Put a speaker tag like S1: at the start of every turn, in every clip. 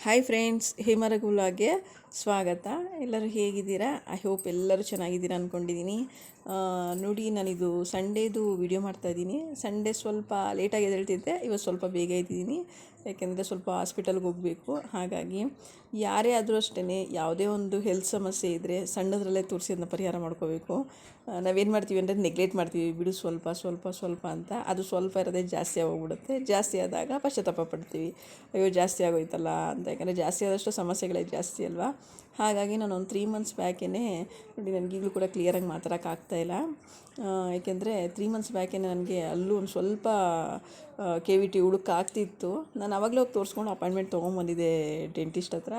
S1: Hi friends ಹೇಮರಗುಲಾಗೆ ಸ್ವಾಗತ. ಎಲ್ಲರೂ ಹೇಗಿದ್ದೀರಾ? ಐ ಹೋಪ್ ಎಲ್ಲರೂ ಚೆನ್ನಾಗಿದ್ದೀರಾ ಅಂದ್ಕೊಂಡಿದ್ದೀನಿ ನೋಡಿ, ನಾನಿದು ಸಂಡೇದು ವಿಡಿಯೋ ಮಾಡ್ತಾಯಿದ್ದೀನಿ ಸಂಡೇ ಸ್ವಲ್ಪ ಲೇಟಾಗಿ ಎದ್ದೇಳ್ತಿದ್ದೆ. ಇವತ್ತು ಸ್ವಲ್ಪ ಬೇಗ ಇದ್ದೀನಿ ಯಾಕೆಂದರೆ ಸ್ವಲ್ಪ ಹಾಸ್ಪಿಟಲ್ಗೆ ಹೋಗಬೇಕು. ಹಾಗಾಗಿ ಯಾರೇ ಆದರೂ ಅಷ್ಟೇ ಯಾವುದೇ ಒಂದು ಹೆಲ್ತ್ ಸಮಸ್ಯೆ ಇದ್ದರೆ ಸಣ್ಣದರಲ್ಲೇ ತೋರಿಸಿ ಅದನ್ನ ಪರಿಹಾರ ಮಾಡ್ಕೋಬೇಕು. ನಾವೇನು ಮಾಡ್ತೀವಿ ಅಂದರೆ ನೆಗ್ಲೆಕ್ಟ್ ಮಾಡ್ತೀವಿ. ಬಿಡು ಸ್ವಲ್ಪ ಸ್ವಲ್ಪ ಸ್ವಲ್ಪ ಅಂತ. ಅದು ಸ್ವಲ್ಪ ಇರೋದೇ ಜಾಸ್ತಿ ಆಗೋಗ್ಬಿಡುತ್ತೆ. ಜಾಸ್ತಿ ಆದಾಗ ಪಶ್ಚಾತ್ತಾಪ ಪಡ್ತೀವಿ. ಅಯ್ಯೋ, ಜಾಸ್ತಿ ಆಗೋಯ್ತಲ್ಲ ಅಂತ. ಯಾಕಂದರೆ ಜಾಸ್ತಿ ಆದಷ್ಟು ಸಮಸ್ಯೆಗಳೇ ಜಾಸ್ತಿ ಅಲ್ವಾ? ಹಾಗಾಗಿ ನಾನು ಒಂದು ತ್ರೀ ಮಂತ್ಸ್ ಬ್ಯಾಕೇ ನೋಡಿ ನನಗೀಗಲೂ ಕೂಡ ಕ್ಲಿಯರಾಗಿ ಮಾತಾಡೋಕ್ಕಾಗ್ತಾಯಿಲ್ಲ ಏಕೆಂದರೆ ತ್ರೀ ಮಂತ್ಸ್ ಬ್ಯಾಕೇ ನನಗೆ ಅಲ್ಲೂ ಒಂದು ಸ್ವಲ್ಪ ಕೆ ವಿ ಟಿ ಹುಡುಕಾಗ್ತಿತ್ತು ನಾನು ಆವಾಗಲೇ ಹೋಗಿ ತೋರಿಸ್ಕೊಂಡು ಅಪಾಯಿಂಟ್ಮೆಂಟ್ ತೊಗೊಂಬಂದಿದ್ದೆ ಡೆಂಟಿಸ್ಟ್ ಹತ್ರ.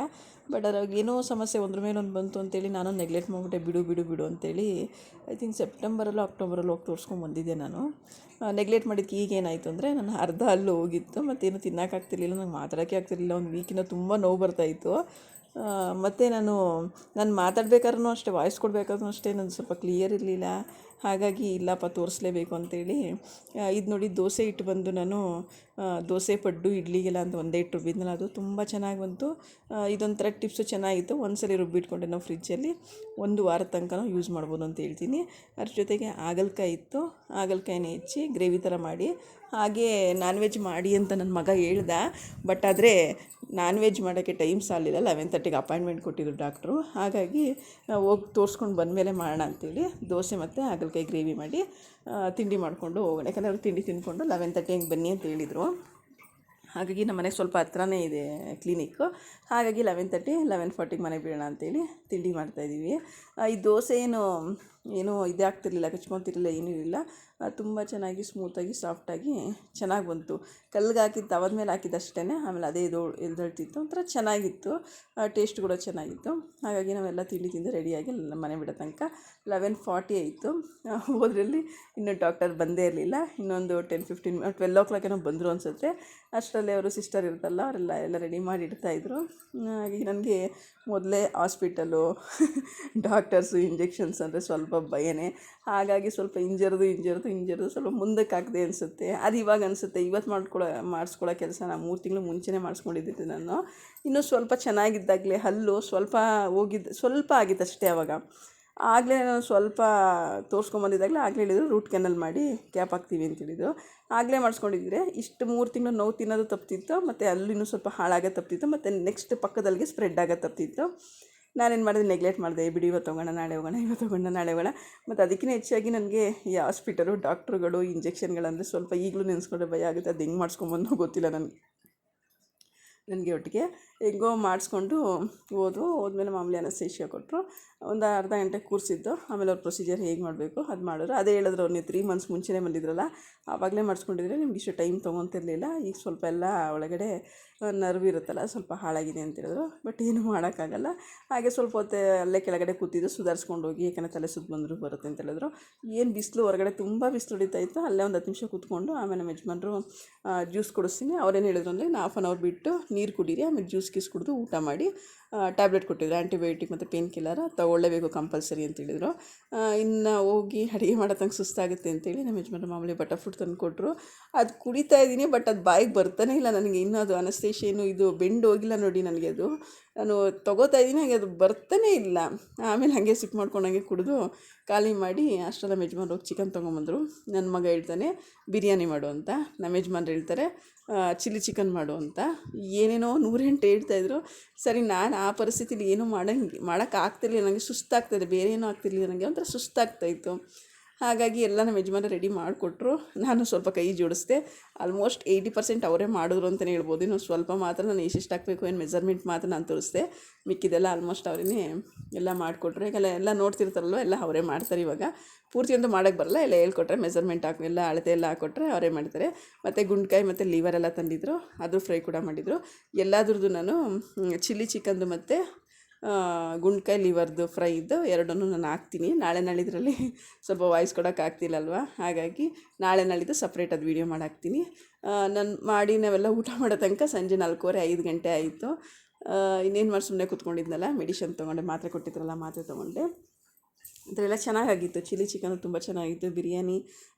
S1: ಬಟ್ ಅದ್ರಾಗ ಏನೋ ಸಮಸ್ಯೆ ಒಂದ್ರ ಒಂದು ಬಂತು ಅಂತೇಳಿ ನಾನು ನೆಗ್ಲೆಕ್ಟ್ ಮಾಡಿಬಿಟ್ಟೆ, ಬಿಡು ಬಿಡು ಬಿಡು ಅಂತೇಳಿ. ಐ ಥಿಂಕ್ ಸೆಪ್ಟೆಂಬರಲ್ಲೋ ಅಕ್ಟೋಬರಲ್ಲೋ ಹೋಗಿ ತೋರಿಸ್ಕೊಂಡು ಬಂದಿದ್ದೆ ನಾನು. ನೆಗ್ಲೆಕ್ಟ್ ಮಾಡಿದ್ದಕ್ಕೆ ಈಗೇನಾಯಿತು ಅಂದರೆ ನಾನು ಅರ್ಧ ಅಲ್ಲೂ ಹೋಗಿತ್ತು. ಮತ್ತೇನು ತಿನ್ನೋಕ್ಕಾಗ್ತಿರ್ಲಿಲ್ಲ ನಂಗೆ ಮಾತಾಡೋಕ್ಕೆ ಆಗ್ತಿರ್ಲಿಲ್ಲ. ಒಂದು ವೀಕಿನ ತುಂಬ ನೋವು ಬರ್ತಾಯಿತ್ತು ಮತ್ತು ನಾನು ನಾನು ಮಾತಾಡ್ಬೇಕಾದ್ರೂ ಅಷ್ಟೇ ವಾಯ್ಸ್ ಕೊಡ್ಬೇಕಾದ್ರೂ ಅಷ್ಟೇ ನಾನು ಸ್ವಲ್ಪ ಕ್ಲಿಯರ್ ಇರಲಿಲ್ಲ. ಹಾಗಾಗಿ ಇಲ್ಲಪ್ಪ ತೋರಿಸ್ಲೇಬೇಕು ಅಂತೇಳಿ ಇದು ನೋಡಿ ದೋಸೆ ಇಟ್ಟು ಬಂದು ನಾನು ದೋಸೆ ಪಡ್ಡು ಇಡ್ಲಿಗೆಲ್ಲ ಅಂತ ಒಂದೇ ಇಟ್ಟು ರುಬ್ಬಿದ್ನಲ್ಲ ಅದು ತುಂಬ ಚೆನ್ನಾಗಿ ಬಂತು. ಇದೊಂಥರ ಟಿಪ್ಸು ಚೆನ್ನಾಗಿತ್ತು. ಒಂದು ಸಲ ರುಬ್ಬಿಟ್ಕೊಂಡೆ ನಾವು ಫ್ರಿಜ್ಜಲ್ಲಿ. ಒಂದು ವಾರದ ತನಕ ಯೂಸ್ ಮಾಡ್ಬೋದು ಅಂತ ಹೇಳ್ತೀನಿ. ಅದ್ರ ಜೊತೆಗೆ ಹಾಗಲ್ಕಾಯಿ ಇತ್ತು. ಹಾಗಲ್ಕಾಯಿನ ಹೆಚ್ಚಿ ಗ್ರೇವಿ ಥರ ಮಾಡಿ. ಹಾಗೆ ನಾನ್ ವೆಜ್ ಮಾಡಿ ಅಂತ ನನ್ನ ಮಗ ಹೇಳ್ದ. ಬಟ್ ಆದರೆ ನಾನ್ ವೆಜ್ ಮಾಡೋಕ್ಕೆ ಟೈಮ್ ಸಾಲಿಲ್ಲ. ಲೆವೆನ್ ತರ್ಟಿಗೆ ಅಪಾಯಿಂಟ್ಮೆಂಟ್ ಕೊಟ್ಟಿದ್ರು ಡಾಕ್ಟ್ರು. ಹಾಗಾಗಿ ಹೋಗಿ ತೋರಿಸ್ಕೊಂಡು ಬಂದಮೇಲೆ ಮಾಡೋಣ ಅಂತೇಳಿ. ದೋಸೆ ಮತ್ತು ಹಾಗಲಕಾಯಿ. ಗ್ರೇವಿ ಮಾಡಿ ತಿಂಡಿ ಮಾಡಿಕೊಂಡು ಹೋಗೋಣ. ಯಾಕಂದರೆ ಅವ್ರು ತಿಂಡಿ ತಿಂದ್ಕೊಂಡು ಲೆವೆನ್ ತರ್ಟಿ ಹಂಗೆ ಬನ್ನಿ ಅಂತ ಹೇಳಿದರು. ಹಾಗಾಗಿ ನಮ್ಮ ಮನೆಗೆ ಸ್ವಲ್ಪ ಹತ್ರನೇ ಇದೆ ಕ್ಲಿನಿಕ್ಕು ಹಾಗಾಗಿ ಲೆವೆನ್ ತರ್ಟಿ ಲೆವೆನ್ ಫಾರ್ಟಿಗೆ ಮನೆಗೆ ಬೀಳೋಣ ಅಂತೇಳಿ ತಿಂಡಿ ಮಾಡ್ತಾಯಿದ್ದೀವಿ ಈ ದೋಸೆ ಏನು, ಏನೂ ಇದಾಗ್ತಿರ್ಲಿಲ್ಲ, ಕಚ್ಕೊತಿರ್ಲಿಲ್ಲ, ಏನೂ ಇರಲಿಲ್ಲ. ತುಂಬ ಚೆನ್ನಾಗಿ ಸ್ಮೂತಾಗಿ ಸಾಫ್ಟಾಗಿ ಚೆನ್ನಾಗಿ ಬಂತು. ಕಲ್ಗೆ ಹಾಕಿದ್ದು ತವದ ಮೇಲೆ ಹಾಕಿದ್ದಷ್ಟೇ ಆಮೇಲೆ ಅದೇ ಇದು ಎಳ್ದಳ್ತಿತ್ತು ಒಂಥರ ಚೆನ್ನಾಗಿತ್ತು. ಟೇಸ್ಟ್ ಕೂಡ ಚೆನ್ನಾಗಿತ್ತು. ಹಾಗಾಗಿ ನಾವೆಲ್ಲ ತಿಂಡಿ ತಿಂದು ರೆಡಿಯಾಗಿ ಮನೆ ಬಿಡೋ ತನಕ ಲೆವೆನ್ ಫಾರ್ಟಿ ಆಯಿತು. ಹೋದ್ರಲ್ಲಿ ಇನ್ನೂ ಡಾಕ್ಟರ್ ಬಂದೇ ಇರಲಿಲ್ಲ. ಇನ್ನೊಂದು ten fifteen twelve o'clock ಏನೋ ಬಂದರು ಅನಿಸುತ್ತೆ. ಅಷ್ಟರಲ್ಲಿ ಅವರು ಸಿಸ್ಟರ್ ಇರುತ್ತಲ್ಲ, ಅವರೆಲ್ಲ ಎಲ್ಲ ರೆಡಿ ಮಾಡಿ ಇಡ್ತಾಯಿದ್ರು ಹಾಗೆ ನನಗೆ ಮೊದಲೇ ಹಾಸ್ಪಿಟಲು ಡಾಕ್ಟರ್ಸು ಇಂಜೆಕ್ಷನ್ಸ್ ಅಂದರೆ ಸ್ವಲ್ಪ ಭಯನೇ. ಹಾಗಾಗಿ ಸ್ವಲ್ಪ ಇಂಜರ್ದು ಇಂಜರ್ದು ಇಂಜರ್ದು ಸ್ವಲ್ಪ ಮುಂದಕ್ಕೆ ಹಾಕಿದೆ ಅನಿಸುತ್ತೆ. ಅದು ಇವಾಗ ಅನಿಸುತ್ತೆ. ಇವತ್ತು ಮಾಡ್ಕೊಳ್ಳೋ ಮಾಡಿಸ್ಕೊಳ್ಳೋ ಕೆಲಸ ನಾನು ಮೂರು ತಿಂಗಳು ಮುಂಚೆನೇ ಮಾಡಿಸ್ಕೊಂಡಿದ್ದೆ ನಾನು. ಇನ್ನೂ ಸ್ವಲ್ಪ ಚೆನ್ನಾಗಿದ್ದಾಗಲೇ ಹಲ್ಲು ಸ್ವಲ್ಪ ಹೋಗಿದ್ದು ಸ್ವಲ್ಪ ಆಗಿತ್ತು ಅಷ್ಟೇ ಆವಾಗ ಆಗಲೇ ನಾನು ಸ್ವಲ್ಪ ತೋರಿಸ್ಕೊಂಬಂದಿದ್ದಾಗಲೇ ಆಗಲೇ ಹೇಳಿದರು ರೂಟ್ ಕೆನಲ್ ಮಾಡಿ ಕ್ಯಾಪ್ ಹಾಕ್ತೀವಿ ಅಂತ ಹೇಳಿದರು. ಆಗಲೇ ಮಾಡಿಸ್ಕೊಂಡಿದ್ರೆ ಇಷ್ಟು ಮೂರು ತಿಂಗಳು ನೋವು ತಿನ್ನೋದು ತಪ್ತಿತ್ತು, ಮತ್ತು ಅಲ್ಲಿನೂ ಸ್ವಲ್ಪ ಹಾಳಾಗೋದು ತಪ್ತಿತ್ತು, ಮತ್ತು ನೆಕ್ಸ್ಟ್ ಪಕ್ಕದಲ್ಲಿಗೆ ಸ್ಪ್ರೆಡ್ ಆಗೋದು ತಪ್ತಿತ್ತು. ನಾನೇನು ಮಾಡಿದೆ? ನೆಗ್ಲೆಕ್ಟ್ ಮಾಡಿದೆ. ಬಿಡಿ, ಇವತ್ತು ಹೋಗೋಣ, ನಾಳೆ ಹೋಗೋಣ, ಇವತ್ತು ಹೋಗೋಣ, ನಾಳೆ ಹೋಗೋಣ. ಮತ್ತು ಅದಕ್ಕಿಂತ ಹೆಚ್ಚಾಗಿ ನನಗೆ ಈ ಹಾಸ್ಪಿಟಲು ಡಾಕ್ಟ್ರುಗಳು ಇಂಜೆಕ್ಷನ್ಗಳಂದರೆ ಸ್ವಲ್ಪ ಈಗಲೂ ನೆನೆಸ್ಕೊಂಡ್ರೆ ಭಯ ಆಗುತ್ತೆ. ಅದು ಹೆಂಗೆ ಮಾಡಿಸ್ಕೊಂಬಂದು ಗೊತ್ತಿಲ್ಲ ನನಗೆ. ನನಗೆ ಒಟ್ಟಿಗೆ ಹೆಂಗೋ ಮಾಡಿಸ್ಕೊಂಡು ಓದು ಹೋದ್ಮೇಲೆ ಮಾಮೂಲಿ ಅನಸ್ತೇಷಿಯಾ ಕೊಟ್ಟರು ಒಂದು ಅರ್ಧ ಗಂಟೆ ಕೂರಿಸಿದ್ದು. ಆಮೇಲೆ ಅವ್ರ ಪ್ರೊಸೀಜರ್ ಹೇಗೆ ಮಾಡಬೇಕು, ಅದು ಮಾಡಿದ್ರು ಅದೇ ಹೇಳಿದ್ರು ಅವ್ರು ನೀವು ತ್ರೀ ಮಂತ್ಸ್ ಮುಂಚೆನೇ ಬಂದಿದ್ರಲ್ಲ, ಆವಾಗಲೇ ಮಾಡಿಸ್ಕೊಂಡಿದ್ರೆ ನಿಮ್ಗೆ ಇಷ್ಟು ಟೈಮ್ ತೊಗೊತಿರ್ಲಿಲ್ಲ. ಈಗ ಸ್ವಲ್ಪ ಎಲ್ಲ ಒಳಗಡೆ ನರ್ವ್ ಇರುತ್ತಲ್ಲ, ಸ್ವಲ್ಪ ಹಾಳಾಗಿದೆ ಅಂತ ಹೇಳಿದ್ರು. ಬಟ್ ಏನು ಮಾಡೋಕ್ಕಾಗಲ್ಲ. ಹಾಗೆ ಸ್ವಲ್ಪ ಹೊತ್ತೆ ಅಲ್ಲೇ ಕೆಳಗಡೆ ಕೂತಿದ್ದು, ಸುಧಾರಿಸ್ಕೊಂಡು ಹೋಗಿ ಯಾಕಂದರೆ ತಲೆ ಸುತ್ತ ಬಂದರೂ, ಬರುತ್ತೆ ಅಂತ ಹೇಳಿದ್ರು. ಏನು ಬಿಸಿಲು, ಹೊರಗಡೆ ತುಂಬ ಬಿಸಿಲು ಹೊಡಿತಾ ಇತ್ತು. ಅಲ್ಲೇ ಒಂದು ಹತ್ತು ನಿಮಿಷ ಕೂತ್ಕೊಂಡು ಆಮೇಲೆ ನಮ್ಮ ಯಜಮಾನ್ರು ಜ್ಯೂಸ್ ಕೊಡಿಸ್ತೀನಿ. ಅವ್ರೇನು ಹೇಳಿದ್ರು ಅಂದರೆ ಹಾಫ್ ಆನ್ ಅವರ್ ಬಿಟ್ಟು ನೀರು ಕುಡೀರಿ, ಆಮೇಲೆ ಜ್ಯೂಸ್ ಗೀಸ್ ಕುಡಿದು ಊಟ ಮಾಡಿ ಟ್ಯಾಬ್ಲೆಟ್ ಕೊಟ್ಟಿದ್ರು. ಆ್ಯಂಟಿಬಯೋಟಿಕ್ ಮತ್ತು ಪೇನ್ ಕಿಲ್ಲರ ತೊಗೊಳ್ಳೇಬೇಕು ಕಂಪಲ್ಸರಿ ಅಂತ ಹೇಳಿದರು. ಇನ್ನು ಹೋಗಿ ಅಡುಗೆ ಮಾಡೋ ಸುಸ್ತಾಗುತ್ತೆ ಅಂತೇಳಿ ನಮ್ಮ ಯಜಮಾನ ಮಾಮೂಲಿ ಬಟರ್ ಫ್ರೂಟ್ ತಂದು ಕೊಟ್ಟರು ಅದು ಕುಡಿತಾ ಇದ್ದೀನಿ ಬಟ್ ಅದು ಬಾಯಿಗೆ ಬರ್ತಾನೆ ಇಲ್ಲ ನನಗೆ. ಇನ್ನೂ ಅದು ಅನಸ್ತೇಷೇನು ಇದು ಬೆಂಡ್ ಹೋಗಿಲ್ಲ ನೋಡಿ ನನಗೆ ಅದು. ನಾನು ತೊಗೋತಾ ಇದ್ದೀನಿ, ಹಾಗೆ ಅದು ಬರ್ತಾನೆ ಇಲ್ಲ. ಆಮೇಲೆ ಹಾಗೆ ಸಿಪ್ ಮಾಡ್ಕೊಂಡು ಹಾಗೆ ಕುಡಿದು ಖಾಲಿ ಮಾಡಿ ಅಷ್ಟೆಲ್ಲ ಯಜಮಾನ್ರು ಹೋಗಿ ಚಿಕನ್ ತೊಗೊಂಬಂದರು. ನನ್ನ ಮಗ ಹೇಳ್ತಾನೆ, ಬಿರಿಯಾನಿ ಮಾಡು ಅಂತ. ನಮ್ಮ ಯಜಮಾನ್ರು ಹೇಳ್ತಾರೆ ಚಿಲ್ಲಿ ಚಿಕನ್ ಮಾಡು ಅಂತ. ಏನೇನೋ ನೂರೆಂಟು ಹೇಳ್ತಾಯಿದ್ರು ಸರಿ, ನಾನು ಆ ಪರಿಸ್ಥಿತಿಲಿ ಏನೂ ಮಾಡಂಗೆ, ಮಾಡೋಕ್ಕಾಗ್ತಿರ್ಲಿಲ್ಲ. ನನಗೆ ಸುಸ್ತಾಗ್ತದೆ ಬೇರೆ ಏನೂ ಆಗ್ತಿರ್ಲಿಲ್ಲ. ನನಗೆ ಒಂಥರ ಸುಸ್ತಾಗ್ತಾಯಿತ್ತು ಹಾಗಾಗಿ ಎಲ್ಲ ನಮ್ಮ ಯಜಮಾನ ರೆಡಿ ಮಾಡಿಕೊಟ್ರು. ನಾನು ಸ್ವಲ್ಪ ಕೈ ಜೋಡಿಸ್ದೆ. ಆಲ್ಮೋಸ್ಟ್ ಏಯ್ಟಿ ಪರ್ಸೆಂಟ್ ಅವರೇ ಮಾಡಿದ್ರು ಅಂತಲೇ ಹೇಳ್ಬೋದು. ಇನ್ನು ಸ್ವಲ್ಪ ಮಾತ್ರ ನಾನು ಎಷ್ಟೆಷ್ಟು ಹಾಕಬೇಕು ಏನು ಮೆಜರ್ಮೆಂಟ್ ಮಾತ್ರ ನಾನು ತೋರಿಸ್ದೆ. ಮಿಕ್ಕಿದೆಲ್ಲ ಆಲ್ಮೋಸ್ಟ್ ಅವರೇ ಎಲ್ಲ ಮಾಡಿಕೊಟ್ರು. ಈಗೆಲ್ಲ ಎಲ್ಲ ನೋಡ್ತಿರ್ತಾರಲ್ವ, ಎಲ್ಲ ಅವರೇ ಮಾಡ್ತಾರೆ ಇವಾಗ. ಪೂರ್ತಿ ಅಂತೂ ಮಾಡೋಕ್ಕೆ ಬರಲ್ಲ, ಎಲ್ಲ ಹೇಳ್ಕೊಟ್ರೆ ಮೆಜರ್ಮೆಂಟ್ ಹಾಕಿ, ಎಲ್ಲ ಅಳತೆ ಎಲ್ಲ ಹಾಕ್ಕೊಟ್ರೆ ಅವರೇ ಮಾಡ್ತಾರೆ. ಮತ್ತು ಗುಂಡ್ಕಾಯಿ ಮತ್ತು ಎಲ್ಲ ತಂದಿದ್ದರು ಅದು ಫ್ರೈ ಕೂಡ ಮಾಡಿದರು. ಎಲ್ಲದ್ರದ್ದು ನಾನು ಚಿಲ್ಲಿ ಚಿಕನ್ದು ಮತ್ತು ಗುಂಡ್ಕಾಯಿ ಲಿವರ್ದು ಇದ್ದು ಎರಡನ್ನೂ ನಾನು ಹಾಕ್ತೀನಿ. ನಾಳೆ ನಾಳಿದ್ರಲ್ಲಿ ಸ್ವಲ್ಪ ವಾಯ್ಸ್ ಕೊಡೋಕ್ಕಾಗ್ತಿಲ್ಲಲ್ವ ಹಾಗಾಗಿ ನಾಳೆ ನಾಳಿದ್ದು ಸಪ್ರೇಟ್ ಅದು ವೀಡಿಯೋ ಮಾಡಿ ಹಾಕ್ತೀನಿ ನಾನು ಮಾಡಿ ನಾವೆಲ್ಲ ಊಟ ಮಾಡೋ ತನಕ ಸಂಜೆ ನಾಲ್ಕೂವರೆ, ಐದು ಗಂಟೆ ಆಯಿತು. ಇನ್ನೇನು ಮಾಡಿ ಸುಮ್ಮನೆ ಕೂತ್ಕೊಂಡಿದ್ನಲ್ಲ, ಮೆಡಿಷನ್ ತೊಗೊಂಡೆ, ಮಾತ್ರೆ ಕೊಟ್ಟಿದ್ರಲ್ಲ ಮಾತ್ರೆ ತೊಗೊಂಡೆ. ಅದರೆಲ್ಲ ಚೆನ್ನಾಗಾಗಿತ್ತು. ಚಿಲ್ಲಿ ಚಿಕನು ತುಂಬ ಚೆನ್ನಾಗಿತ್ತು. ಬಿರಿಯಾನಿ,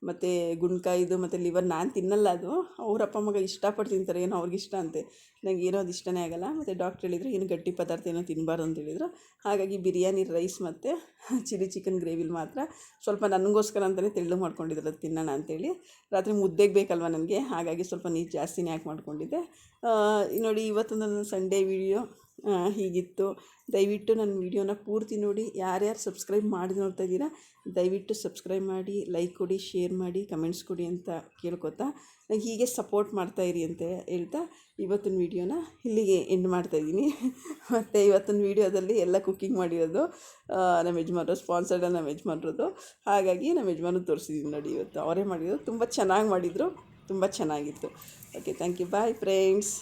S1: ಮತ್ತು ಗುಂಡ್ಕಾಯಿದು, ಮತ್ತು ಲಿವರ್ ನಾನು ತಿನ್ನಲ್ಲ ಅದು. ಅವ್ರ ಅಪ್ಪ ಮಗ ಇಷ್ಟಪಟ್ಟು ತಿಂತಾರೆ. ಏನೋ ಅವ್ರಿಗೆ ಇಷ್ಟ ಅಂತೆ. ನನಗೆ ಏನೋ ಅದು ಇಷ್ಟನೇ ಆಗಲ್ಲ. ಮತ್ತು ಡಾಕ್ಟ್ರ್ ಹೇಳಿದ್ರು, ಏನು ಗಟ್ಟಿ ಪದಾರ್ಥ ಏನೋ ತಿನ್ನಬಾರ್ದು ಅಂತ ಹೇಳಿದ್ರು. ಹಾಗಾಗಿ ಬಿರಿಯಾನಿ ರೈಸ್ ಮತ್ತು ಚಿಲ್ಲಿ ಚಿಕನ್ ಗ್ರೇವಿಲಿ ಮಾತ್ರ. ಸ್ವಲ್ಪ ನನಗೋಸ್ಕರ ಅಂತಲೇ ತೆಳ್ಳು ಮಾಡ್ಕೊಂಡಿದ್ರು ಅದು ತಿನ್ನೋಣ ಅಂತೇಳಿ. ರಾತ್ರಿ ಮುದ್ದೆಗೆ ಬೇಕಲ್ವ ನನಗೆ? ಹಾಗಾಗಿ ಸ್ವಲ್ಪ ನೀರು ಜಾಸ್ತಿನೇ ಹಾಕಿ ಮಾಡ್ಕೊಂಡಿದ್ದೆ. ನೋಡಿ ಇವತ್ತು ನನ್ನ ಸಂಡೇ ವಿಡಿಯೋ ಹೀಗಿತ್ತು. ದಯವಿಟ್ಟು ನನ್ನ ವಿಡಿಯೋನ ಪೂರ್ತಿ ನೋಡಿ. ಯಾರ್ಯಾರು ಸಬ್ಸ್ಕ್ರೈಬ್ ಮಾಡಿ ನೋಡ್ತಾ ಇದ್ದೀರಾ, ದಯವಿಟ್ಟು ಸಬ್ಸ್ಕ್ರೈಬ್ ಮಾಡಿ, ಲೈಕ್ ಕೊಡಿ, ಶೇರ್ ಮಾಡಿ, ಕಮೆಂಟ್ಸ್ ಕೊಡಿ ಅಂತ ಕೇಳ್ಕೊತಾ ನಂಗೆ ಹೀಗೆ ಸಪೋರ್ಟ್ ಮಾಡ್ತಾ ಇರಿ ಅಂತ ಹೇಳ್ತಾ ಇವತ್ತಿನ ವಿಡಿಯೋನ ಇಲ್ಲಿಗೆ ಎಂಡ್ ಮಾಡ್ತಾ ಇದ್ದೀನಿ. ಮತ್ತು ಇವತ್ತಿನ ವಿಡಿಯೋದಲ್ಲಿ ಎಲ್ಲ ಕುಕ್ಕಿಂಗ್ ಮಾಡಿರೋದು ನಮ್ಮ ಯಜಮಾನರು ಸ್ಪಾನ್ಸರ್ಡ್ ನಮ್ಮ ಯಜಮಾನ್ರದ್ದು. ಹಾಗಾಗಿ ನಮ್ಮ ಯಜಮಾನ ತೋರಿಸಿದ್ದೀನಿ ನೋಡಿ ಇವತ್ತು. ಅವರೇ ಮಾಡಿದ್ರು ತುಂಬ ಚೆನ್ನಾಗಿ ಮಾಡಿದರು. ತುಂಬ ಚೆನ್ನಾಗಿತ್ತು. Okay thank you bye friends